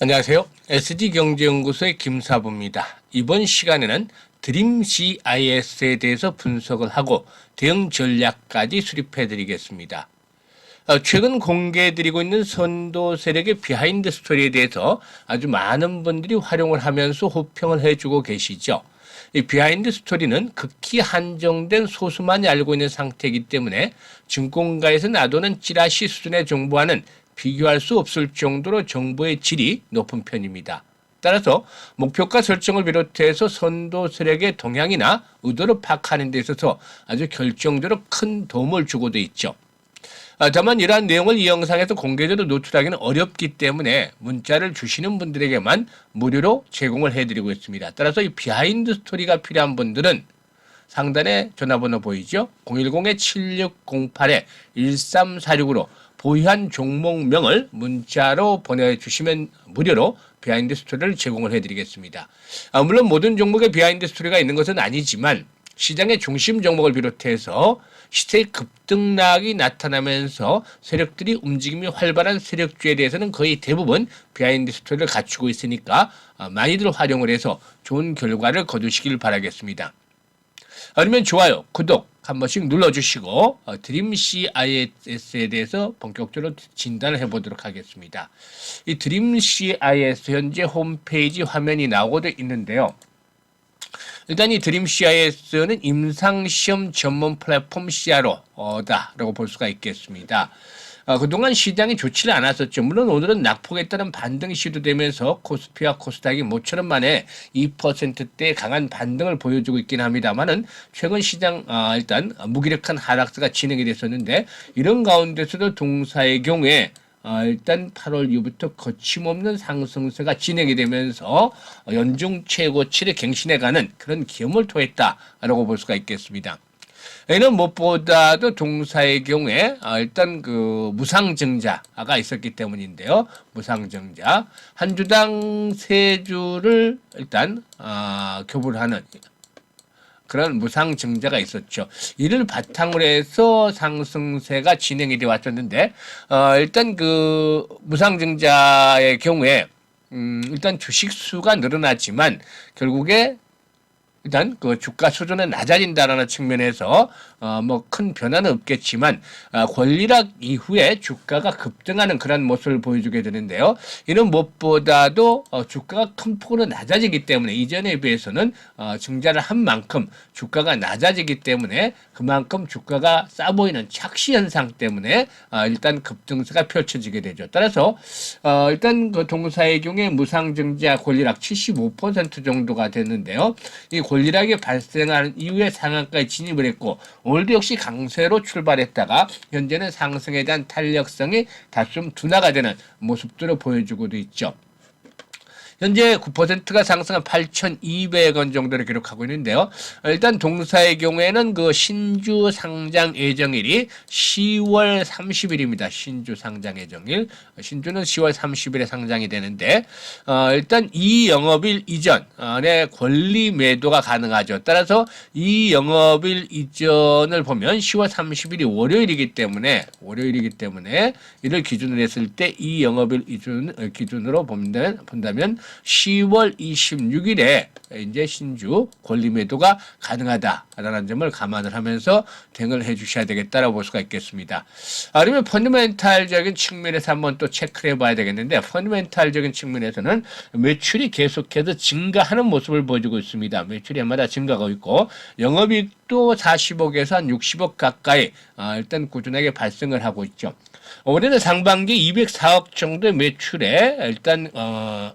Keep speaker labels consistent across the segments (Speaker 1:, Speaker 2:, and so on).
Speaker 1: 안녕하세요. SD경제연구소의 김사부입니다. 이번 시간에는 드림 CIS에 대해서 분석을 하고 대응 전략까지 수립해 드리겠습니다. 어, 최근 공개해드리고 있는 선도 세력의 비하인드 스토리에 대해서 아주 많은 분들이 활용을 하면서 호평을 해주고 계시죠. 이 비하인드 스토리는 극히 한정된 소수만이 알고 있는 상태이기 때문에 증권가에서 놔두는 찌라시 수준의 정보와는 비교할 수 없을 정도로 정보의 질이 높은 편입니다. 따라서 목표가 설정을 비롯해서 선도 세력의 동향이나 의도를 파악하는 데 있어서 아주 결정적으로 큰 도움을 주고도 있죠. 아, 다만 이러한 내용을 이 영상에서 공개적으로 노출하기는 어렵기 때문에 문자를 주시는 분들에게만 무료로 제공을 해드리고 있습니다. 따라서 이 비하인드 스토리가 필요한 분들은 상단에 전화번호 보이죠? 010-7608-1346으로 보유한 종목명을 문자로 보내주시면 무료로 비하인드 스토리를 제공을 해드리겠습니다. 아, 물론 모든 종목에 비하인드 스토리가 있는 것은 아니지만 시장의 중심 종목을 비롯해서 시세의 급등락이 나타나면서 세력들이 움직임이 활발한 세력주에 대해서는 거의 대부분 비하인드 스토리를 갖추고 있으니까 아, 많이들 활용을 해서 좋은 결과를 거두시길 바라겠습니다. 아니면 좋아요, 구독 한 번씩 눌러주시고 어, 드림 CIS에 대해서 본격적으로 진단을 해보도록 하겠습니다. 이 드림 CIS 현재 홈페이지 화면이 나오고도 있는데요. 일단 이 드림 CIS는 임상시험 전문 플랫폼 CRO다라고 볼 수가 있겠습니다. 어, 그동안 시장이 좋지는 않았었죠. 물론 오늘은 낙폭에 따른 반등이 시도되면서 코스피와 코스닥이 모처럼 만에 2%대 강한 반등을 보여주고 있긴 합니다만은 최근 시장 아, 일단 무기력한 하락세가 진행이 됐었는데 이런 가운데서도 동사의 경우에 어, 일단 8월 이후부터 거침없는 상승세가 진행이 되면서 연중 최고치를 갱신해가는 그런 기염을 토했다라고 볼 수가 있겠습니다. 얘는 무엇보다도 동사의 경우에 아, 일단 그 무상증자가 있었기 때문인데요. 무상증자 한 주당 세 주를 일단 아, 교부하는 그런 무상증자가 있었죠. 이를 바탕으로 해서 상승세가 진행이 되어 왔었는데 어, 일단 그 무상증자의 경우에 음, 일단 주식 수가 늘어나지만 결국에 일단 그 주가 수준은 낮아진다라는 측면에서 어 뭐 큰 변화는 없겠지만 어 권리락 이후에 주가가 급등하는 그런 모습을 보여주게 되는데요. 이는 무엇보다도 어 주가가 큰 폭으로 낮아지기 때문에 이전에 비해서는 어 증자를 한 만큼 주가가 낮아지기 때문에 그만큼 주가가 싸 보이는 착시 현상 때문에 어 일단 급등세가 펼쳐지게 되죠. 따라서 어 일단 그 동사의 경우에 무상증자 권리락 75% 정도가 됐는데요. 이 권리 락이 발생한 이후에 상한가에 진입을 했고 오늘도 역시 강세로 출발했다가 현재는 상승에 대한 탄력성이 다좀 둔화가 되는 모습들을 보여주고도 있죠. 현재 9%가 상승한 8,200원 정도를 기록하고 있는데요. 일단 동사의 경우에는 그 신주 상장 예정일이 10월 30일입니다. 신주 상장 예정일. 신주는 10월 30일에 상장이 되는데 어, 일단 이 영업일 이전에 권리 매도가 가능하죠. 따라서 이 영업일 이전을 보면 10월 30일이 월요일이기 때문에 월요일이기 때문에 이를 기준으로 했을 때 이 영업일 이전 기준으로 본다면 본다면 10월 26일에 이제 신주 권리 매도가 가능하다라는 점을 감안을 하면서 대응을 해 주셔야 되겠다라고 볼 수가 있겠습니다. 아니면 펀드멘탈적인 측면에서 한번 또 체크를 해봐야 되겠는데 펀드멘탈적인 측면에서는 매출이 계속해서 증가하는 모습을 보여주고 있습니다. 매출이 해마다 증가하고 있고 영업이익도 40억에서 한 60억 가까이 아, 일단 꾸준하게 발생을 하고 있죠. 올해는 상반기 204억 정도의 매출에 일단 어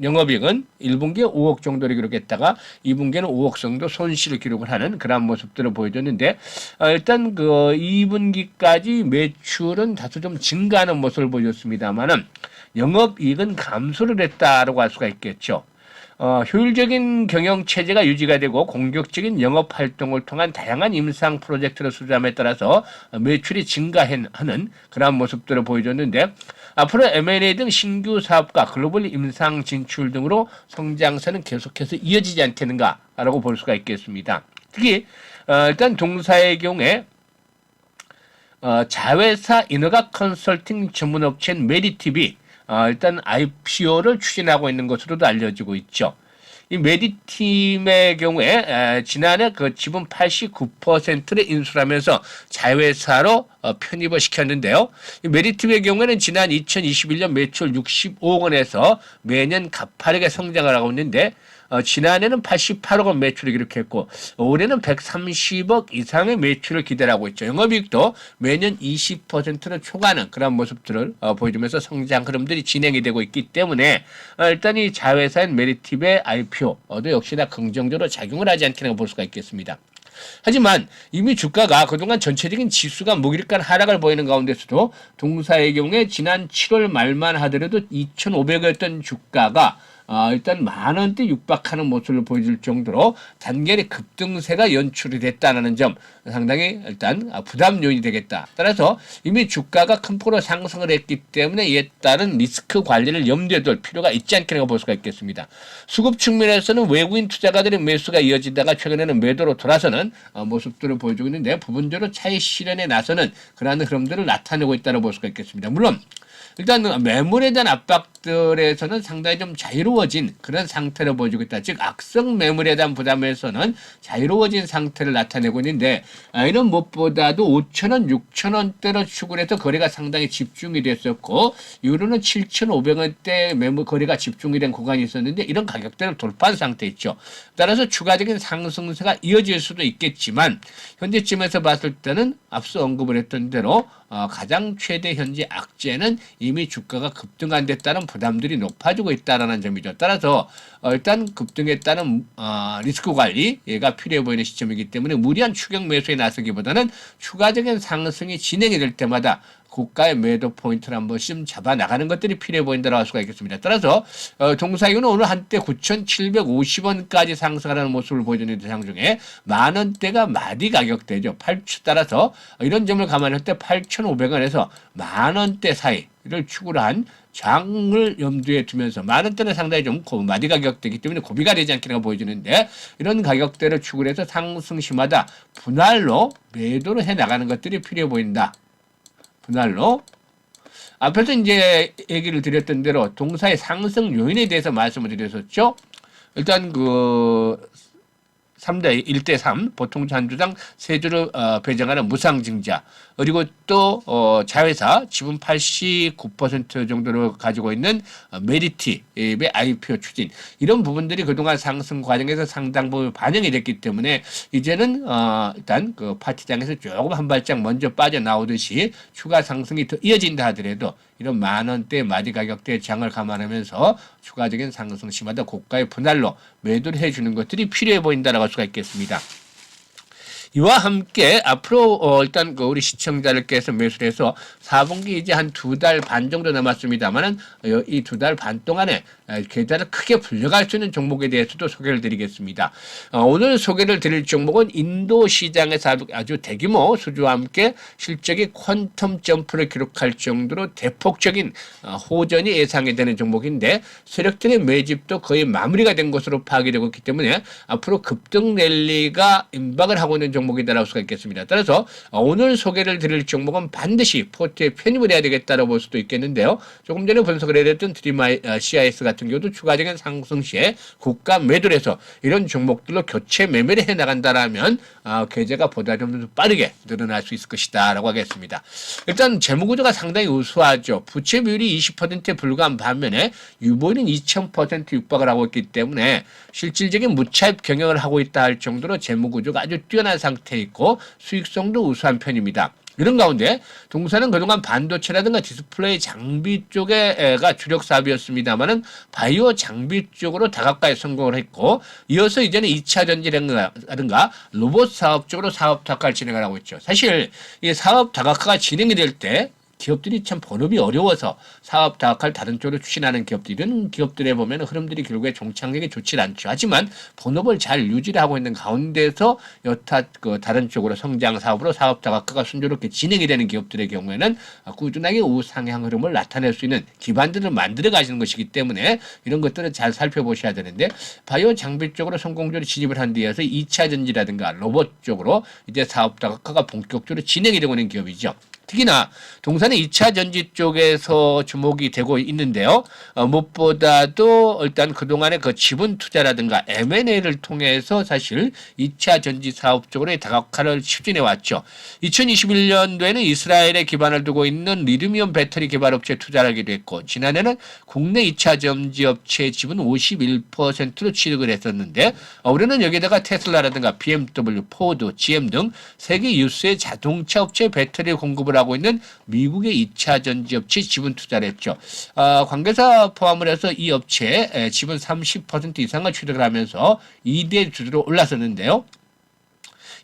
Speaker 1: 영업이익은 1분기에 5억 정도를 기록했다가 2분기에는 5억 정도 손실을 기록을 하는 그런 모습들을 보여줬는데 어, 일단 그 2분기까지 매출은 다소 좀 증가하는 모습을 보여줬습니다만은 영업이익은 감소를 했다라고 할 수가 있겠죠. 어, 효율적인 경영 체제가 유지가 되고 공격적인 영업 활동을 통한 다양한 임상 프로젝트를 수주함에 따라서 매출이 증가하는 그러한 모습들을 보여줬는데 앞으로 M&A 등 신규 사업과 글로벌 임상 진출 등으로 성장세는 계속해서 이어지지 않겠는가라고 볼 수가 있겠습니다. 특히 어, 일단 동사의 경우에 어, 자회사 인허가 컨설팅 전문업체인 메디티비 어, 일단 IPO를 추진하고 있는 것으로도 알려지고 있죠. 이 메디팀의 경우에 에, 지난해 그 지분 89%를 인수하면서 자회사로 어, 편입을 시켰는데요. 이 메디팀의 경우에는 지난 2021년 매출 65억 원에서 매년 가파르게 성장을 하고 있는데 어, 지난해는 88억 원 매출을 기록했고 올해는 130억 이상의 매출을 기대하고 있죠. 영업이익도 매년 20%는 초과하는 그런 모습들을 어, 보여주면서 성장 흐름들이 진행이 되고 있기 때문에 어, 일단 이 자회사인 메리팁의 IPO도 역시나 긍정적으로 작용을 하지 않겠나 볼 수가 있겠습니다. 하지만 이미 주가가 그동안 전체적인 지수가 무기력한 하락을 보이는 가운데서도 동사의 경우에 지난 7월 말만 하더라도 2,500원이었던 주가가 아, 일단 만 원대 육박하는 모습을 보여줄 정도로 단계의 급등세가 연출이 됐다는 점 상당히 일단 아, 부담 요인이 되겠다. 따라서 이미 주가가 큰 폭으로 상승을 했기 때문에 이에 따른 리스크 관리를 염두에 둘 필요가 있지 않겠는가 볼 수가 있겠습니다. 수급 측면에서는 외국인 투자가들의 매수가 이어지다가 최근에는 매도로 돌아서는 어, 모습들을 보여주고 있는데 부분적으로 차익 실현에 나서는 그러한 흐름들을 나타내고 있다고 볼 수가 있겠습니다. 물론 일단 매물에 대한 압박들에서는 상당히 좀 자유로워진 그런 상태를 보여주고 있다. 즉 악성 매물에 대한 부담에서는 자유로워진 상태를 나타내고 있는데 아, 이런 무엇보다도 5천 원, 6천 원대로 추구해서 거래가 상당히 집중이 됐었고 이후로는 7,500원대 매물 거래가 집중이 된 구간이 있었는데 이런 가격대를 돌파한 상태 있죠. 따라서 추가적인 상승세가 이어질 수도 있겠지만 현재쯤에서 봤을 때는 앞서 언급을 했던 대로 어, 가장 최대 현재 악재는 이미 주가가 급등한 데 따른 부담들이 높아지고 있다라는 점이죠. 따라서 어, 일단 급등에 따른 어, 리스크 관리가 필요해 보이는 시점이기 때문에 무리한 추격 매수에 나서기보다는 추가적인 상승이 진행이 될 때마다 고가의 매도 포인트를 한 번씩 좀 잡아 나가는 것들이 필요해 보인다고 할 수가 있겠습니다. 따라서 어, 동사이유는 오늘 한때 9,750원까지 상승하는 모습을 보여주는 대상 중에 만 원대가 마디 가격대죠. 8주 따라서 이런 점을 감안할 때 8,500원에서 만 원대 사이 를 추구를 한 장을 염두에 두면서 만 원대는 상당히 좀 고- 마디 가격대이기 때문에 고비가 되지 않겠나 보여지는데 이런 가격대를 추구를 해서 상승시마다 분할로 매도를 해 나가는 것들이 필요해 보인다. 분할로 앞에서 이제 얘기를 드렸던 대로 동사의 상승 요인에 대해서 말씀을 드렸었죠. 일단 그 3대 1대 3 보통 잔주당 세 주를 어, 배정하는 무상증자. 그리고 또 어, 자회사 지분 89% 정도를 가지고 있는 어, 메리티의 IPO 추진. 이런 부분들이 그동안 상승 과정에서 상당 부분 반영이 됐기 때문에 이제는 어, 일단 그 파티장에서 조금 한 발짝 먼저 빠져나오듯이 추가 상승이 더 이어진다 하더라도 이런 만 원대 마디 가격대 장을 감안하면서 추가적인 상승 시마다 고가의 분할로 매도를 해주는 것들이 필요해 보인다라고 할 수가 있겠습니다. 이와 함께 앞으로 어 일단 그 우리 시청자들께서 매수를 해서 4분기 이제 한 두 달 반 정도 남았습니다만은 이 두 달 반 동안에 에, 계좌를 크게 불려갈 수 있는 종목에 대해서도 소개를 드리겠습니다. 어, 오늘 소개를 드릴 종목은 인도 시장에서 아주 대규모 수주와 함께 실적이 퀀텀 점프를 기록할 정도로 대폭적인 어, 호전이 예상이 되는 종목인데 세력들의 매집도 거의 마무리가 된 것으로 파악이 되고 있기 때문에 앞으로 급등 랠리가 임박을 하고 있는 종목 이다라고 할 수가 있겠습니다. 따라서 어, 오늘 소개를 드릴 종목은 반드시 포트에 편입을 해야 되겠다라고 볼 수도 있겠는데요. 조금 전에 분석을 해드렸던 드림아이 어, CIS 같은 경우도 추가적인 상승 시에 고가 매도를 해서 이런 종목들로 교체 매매를 해 나간다라면 어, 계좌가 보다 좀 더 빠르게 늘어날 수 있을 것이다라고 하겠습니다. 일단 재무 구조가 상당히 우수하죠. 부채 비율이 20%에 불과한 반면에 유보율은 2,000% 육박을 하고 있기 때문에 실질적인 무차입 경영을 하고 있다 할 정도로 재무 구조가 아주 뛰어난 상 태에 있고 수익성도 우수한 편입니다. 이런 가운데 동사는 그동안 반도체라든가 디스플레이 장비 쪽에가 주력 사업이었습니다만은 바이오 장비 쪽으로 다각가에 성공을 했고 이어서 이제는 2차 전지라든가 로봇 사업 쪽으로 사업 다각화를 진행을 하고 있죠. 사실 이 사업 다각화가 진행이 될 때 기업들이 참 본업이 어려워서 사업 다각화를 다른 쪽으로 추진하는 기업들은 기업들에 보면 흐름들이 결국에 종착역이 좋지 않죠. 하지만 본업을 잘 유지를 하고 있는 가운데서 여타 그 다른 쪽으로 성장 사업으로 사업 다각화가 순조롭게 진행이 되는 기업들의 경우에는 꾸준하게 우상향 흐름을 나타낼 수 있는 기반들을 만들어 가시는 것이기 때문에 이런 것들을 잘 살펴보셔야 되는데 바이오 장비 쪽으로 성공적으로 진입을 한 뒤에서 2차 전지라든가 로봇 쪽으로 이제 사업 다각화가 본격적으로 진행이 되고 있는 기업이죠. 특히나 동산의 2차 전지 쪽에서 주목이 되고 있는데요. 어, 무엇보다도 일단 그동안의 그 지분 투자라든가 M&A를 통해서 사실 2차 전지 사업 쪽으로의 다각화를 추진해 왔죠. 2021년도에는 이스라엘에 기반을 두고 있는 리튬이온 배터리 개발 업체에 투자를 하기도 했고 지난해는 국내 2차 전지 업체 지분 51%로 취득을 했었는데 어, 우리는 여기다가 테슬라라든가 BMW, 포드, GM 등 세계 유수의 자동차 업체 배터리 공급을 하고 있는 미국의 2차 전지 업체 지분 투자를 했죠. 아, 관계사 포함을 해서 이 업체에 에, 지분 30% 이상을 취득을 하면서 2대 주주로 올랐었는데요.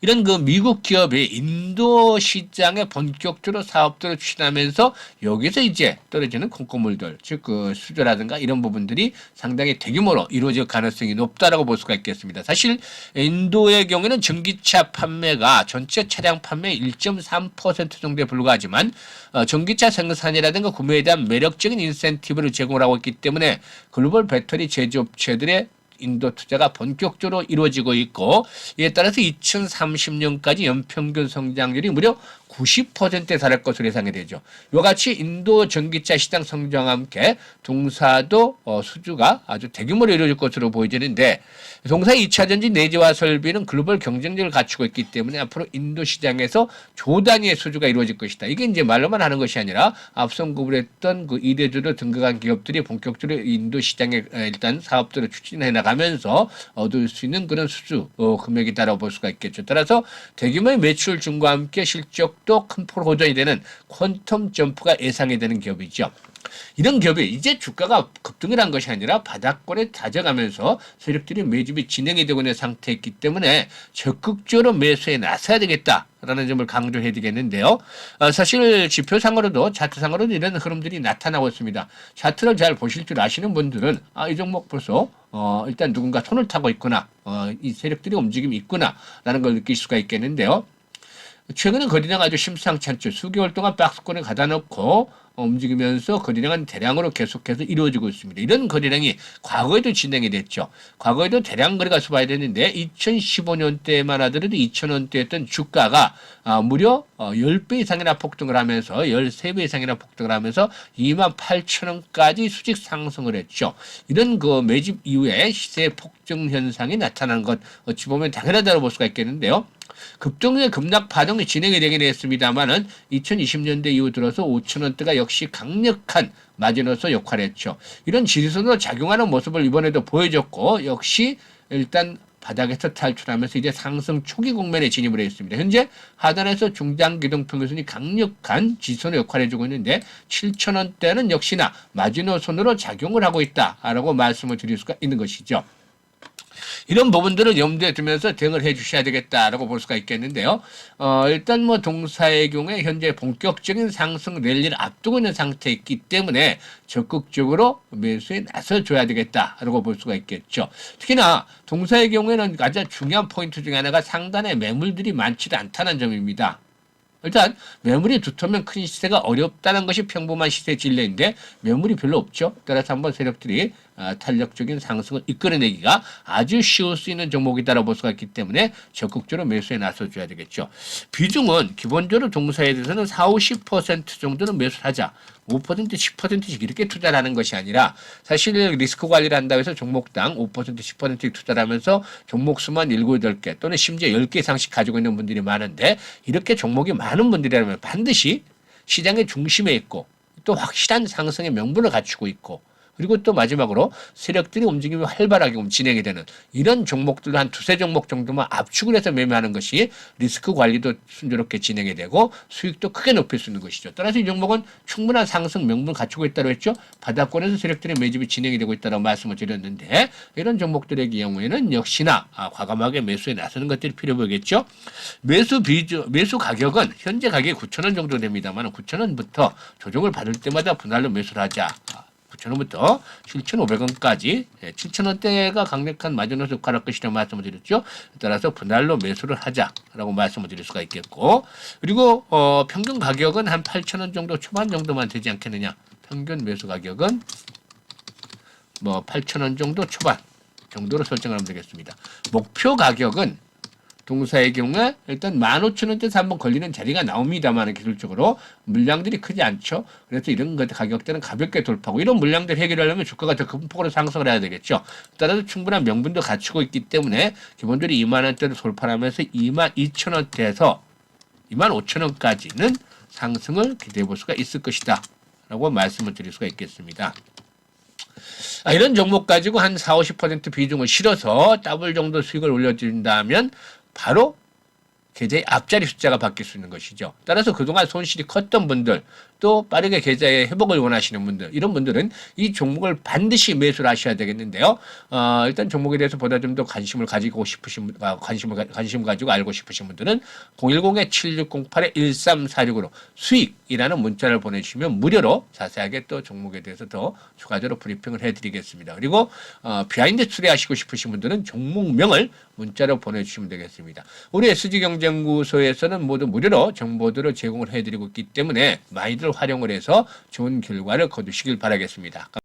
Speaker 1: 이런 그 미국 기업이 인도 시장에 본격적으로 사업들을 추진하면서 여기서 이제 떨어지는 콩고물들, 즉 그 수주라든가 이런 부분들이 상당히 대규모로 이루어질 가능성이 높다라고 볼 수가 있겠습니다. 사실 인도의 경우에는 전기차 판매가 전체 차량 판매 1.3% 정도에 불과하지만 어, 전기차 생산이라든가 구매에 대한 매력적인 인센티브를 제공을 하고 있기 때문에 글로벌 배터리 제조업체들의 인도 투자가 본격적으로 이루어지고 있고 이에 따라서 2030년까지 연평균 성장률이 무려 90%에 달할 것으로 예상이 되죠. 이와 같이 인도 전기차 시장 성장과 함께 동사도 어, 수주가 아주 대규모로 이루어질 것으로 보여지는데 동사 2차 전지 내재화 설비는 글로벌 경쟁력을 갖추고 있기 때문에 앞으로 인도 시장에서 조 단위의 수주가 이루어질 것이다. 이게 이제 말로만 하는 것이 아니라 앞선 구분했던 그 이대주로 등극한 기업들이 본격적으로 인도 시장에 일단 사업들을 추진해 나가면서 얻을 수 있는 그런 수주 어, 금액이다라고 볼 수가 있겠죠. 따라서 대규모의 매출 증가와 함께 실적 도큰 폭으로 호전이 되는 퀀텀 점프가 예상이 되는 기업이죠. 이런 기업이 이제 주가가 급등을 한 것이 아니라 바닥권에 다져가면서 세력들이 매집이 진행이 되고 있는 상태이기 때문에 적극적으로 매수에 나서야 되겠다 라는 점을 강조해야 되겠는데요. 어, 사실 지표상으로도 차트상으로도 이런 흐름들이 나타나고 있습니다. 차트를 잘 보실 줄 아시는 분들은 아, 이 종목 벌써 어, 일단 누군가 손을 타고 있구나. 어, 이 세력들이 움직임이 있구나라는 걸 느낄 수가 있겠는데요. 최근에 거래량 아주 심상치 않죠. 수개월 동안 박스권에 가다 놓고 어, 움직이면서 거래량은 대량으로 계속해서 이루어지고 있습니다. 이런 거래량이 과거에도 진행이 됐죠. 과거에도 대량 거래가 수봐야 되는데 2015년대만 하더라도 2,000원대였던 주가가 아, 무려 어, 10배 이상이나 폭등을 하면서 13배 이상이나 폭등을 하면서 2만 8천원까지 수직 상승을 했죠. 이런 그 매집 이후에 시세 폭증 현상이 나타난 것 어찌 보면 당연하다고 볼 수가 있겠는데요. 급등의 급락 파동이 진행이 되긴 했습니다만은 2020년대 이후 들어서 5천 원대가 역시 강력한 마지노선 역할을 했죠. 이런 지리선으로 작용하는 모습을 이번에도 보여줬고 역시 일단 바닥에서 탈출하면서 이제 상승 초기 국면에 진입을 했습니다. 현재 하단에서 중장 기동 평균선이 강력한 지선의 역할을 해주고 있는데 7천 원대는 역시나 마지노선으로 작용을 하고 있다라고 말씀을 드릴 수가 있는 것이죠. 이런 부분들을 염두에 두면서 대응을 해 주셔야 되겠다라고 볼 수가 있겠는데요. 어, 일단 뭐 동사의 경우에 현재 본격적인 상승 랠리를 앞두고 있는 상태에 있기 때문에 적극적으로 매수에 나서 줘야 되겠다라고 볼 수가 있겠죠. 특히나 동사의 경우에는 가장 중요한 포인트 중에 하나가 상단에 매물들이 많지 않다는 점입니다. 일단 매물이 두터면 큰 시세가 어렵다는 것이 평범한 시세 진례인데 매물이 별로 없죠. 따라서 한번 세력들이 아, 탄력적인 상승을 이끌어내기가 아주 쉬울 수 있는 종목이다라고 볼 수가 있기 때문에 적극적으로 매수에 나서줘야 되겠죠. 비중은 기본적으로 동사에 대해서는 4, 50% 정도는 매수를 하자. 5% 10%씩 이렇게 투자를 하는 것이 아니라 사실 리스크 관리를 한다고 해서 종목당 5% 10%씩 투자를 하면서 종목 수만 7, 8개 또는 심지어 10개 이상씩 가지고 있는 분들이 많은데 이렇게 종목이 많은 분들이라면 반드시 시장의 중심에 있고 또 확실한 상승의 명분을 갖추고 있고 그리고 또 마지막으로 세력들이 움직임이 활발하게 진행이 되는 이런 종목들 한 두세 종목 정도만 압축을 해서 매매하는 것이 리스크 관리도 순조롭게 진행이 되고 수익도 크게 높일 수 있는 것이죠. 따라서 이 종목은 충분한 상승 명분을 갖추고 있다고 했죠. 바닥권에서 세력들의 매집이 진행이 되고 있다고 말씀을 드렸는데 이런 종목들의 경우에는 역시나 아, 과감하게 매수에 나서는 것들이 필요 보겠죠. 매수 비중, 매수 가격은 현재 가격이 9천 원 정도 됩니다만 9천 원부터 조정을 받을 때마다 분할로 매수를 하자. 9,000원부터 7,500원까지 7,000원대가 강력한 마지노선 역할할 것이라고 말씀을 드렸죠. 따라서 분할로 매수를 하자라고 말씀을 드릴 수가 있겠고 그리고 어, 평균 가격은 한 8,000원 정도 초반 정도만 되지 않겠느냐. 평균 매수 가격은 뭐 8,000원 정도 초반 정도로 설정하면 되겠습니다. 목표 가격은 동사의 경우에 일단 15,000원대에서 한번 걸리는 자리가 나옵니다만 기술적으로 물량들이 크지 않죠. 그래서 이런 것 가격대는 가볍게 돌파하고 이런 물량들 해결하려면 주가가 더 큰 폭으로 상승을 해야 되겠죠. 따라서 충분한 명분도 갖추고 있기 때문에 기본적으로 2만 원대를 돌파하면서 2만 2천 원대에서 2만 5천 원까지는 상승을 기대해 볼 수가 있을 것이다. 라고 말씀을 드릴 수가 있겠습니다. 아, 이런 종목 가지고 한 4, 50% 비중을 실어서 더블 정도 수익을 올려준다면 바로 계좌의 앞자리 숫자가 바뀔 수 있는 것이죠. 따라서 그동안 손실이 컸던 분들, 또 빠르게 계좌의 회복을 원하시는 분들, 이런 분들은 이 종목을 반드시 매수를 하셔야 되겠는데요. 어, 일단 종목에 대해서 보다 좀 더 관심을 가지고 싶으신 분, 아, 관심을, 가- 관심 가지고 알고 싶으신 분들은 010-7608-1346으로 수익이라는 문자를 보내주시면 무료로 자세하게 또 종목에 대해서 더 추가적으로 브리핑을 해드리겠습니다. 그리고 어, 비하인드 추리하시고 싶으신 분들은 종목명을 문자로 보내주시면 되겠습니다. 우리 SG경쟁구소에서는 모두 무료로 정보들을 제공을 해드리고 있기 때문에 많이들 활용을 해서 좋은 결과를 거두시길 바라겠습니다.